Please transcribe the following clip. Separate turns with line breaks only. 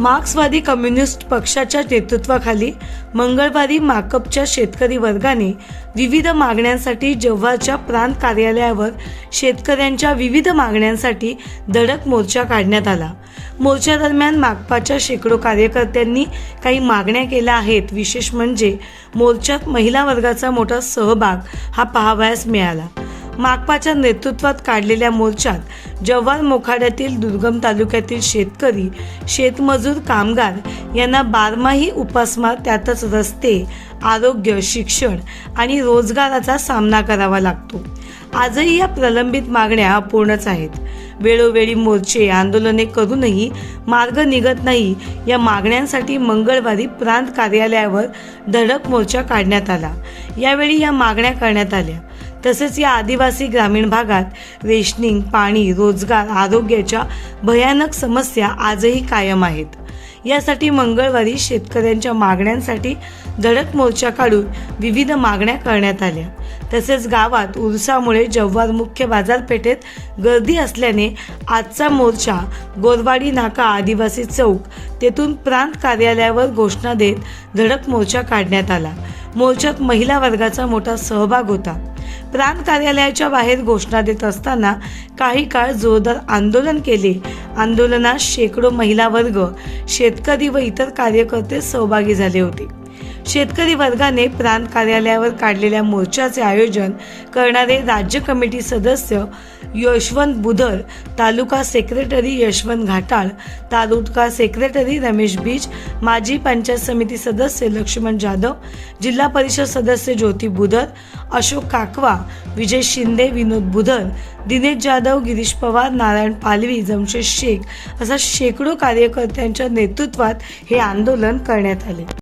मार्क्सवादी कम्युनिस्ट पक्षाच्या नेतृत्वाखाली मंगळवारी माकपच्या शेतकरी वर्गाने विविध मागण्यांसाठी जव्हारच्या प्रांत कार्यालयावर शेतकऱ्यांच्या विविध मागण्यांसाठी धडक मोर्चा काढण्यात आला. मोर्चादरम्यान माकपाच्या शेकडो कार्यकर्त्यांनी काही मागण्या केल्या आहेत. विशेष म्हणजे मोर्चात महिला वर्गाचा मोठा सहभाग हा पाहावयास मिळाला. माकपाच्या नेतृत्वात काढलेल्या मोर्चात जव्हार मोखाड्यातील दुर्गम तालुक्यातील शेतकरी शेतमजूर कामगार यांना बारमाही उपासमार त्यातच रस्ते आरोग्य शिक्षण आणि रोजगाराचा सामना करावा लागतो. आजही या प्रलंबित मागण्या अपूर्णच आहेत. वेळोवेळी मोर्चे आंदोलने करूनही मार्ग निघत नाही या मागण्यांसाठी मंगळवारी प्रांत कार्यालयावर धडक मोर्चा काढण्यात आला. यावेळी या मागण्या करण्यात आल्या. तसेच या आदिवासी ग्रामीण भागात रेशनिंग पाणी रोजगार आरोग्याच्या भयानक समस्या आजही कायम आहेत. यासाठी मंगळवारी शेतकऱ्यांच्या मागण्यांसाठी धडक मोर्चा काढून विविध मागण्या करण्यात आल्या. तसेच गावात उरसामुळे जव्हार मुख्य बाजारपेठेत गर्दी असल्याने आजचा मोर्चा गोरवाडी नाका आदिवासी चौक तेथून प्रांत कार्यालयावर घोषणा देत धडक मोर्चा काढण्यात आला. मोर्चात महिला वर्गाचा मोठा सहभाग होता. प्रांत कार्यालयाच्या बाहेर घोषणा देत असताना काही काळ जोरदार आंदोलन केले. आंदोलनात शेकडो महिला वर्ग शेतकरी व इतर कार्यकर्ते सहभागी झाले होते. शेतकरी वर्गाने प्रांत कार्यालयावर काढलेल्या मोर्चाचे आयोजन करणारे राज्य कमिटी सदस्य यशवंत बुधर तालुका सेक्रेटरी यशवंत घाटाळ तालुका सेक्रेटरी रमेश बीज माजी पंचायत समिती सदस्य लक्ष्मण जाधव जिल्हा परिषद सदस्य ज्योती बुधर अशोक काकवा विजय शिंदे विनोद बुधर दिनेश जाधव गिरीश पवार नारायण पालवी जमशेद शेख असा शेकडो कार्यकर्त्यांच्या नेतृत्वात हे आंदोलन करण्यात आले.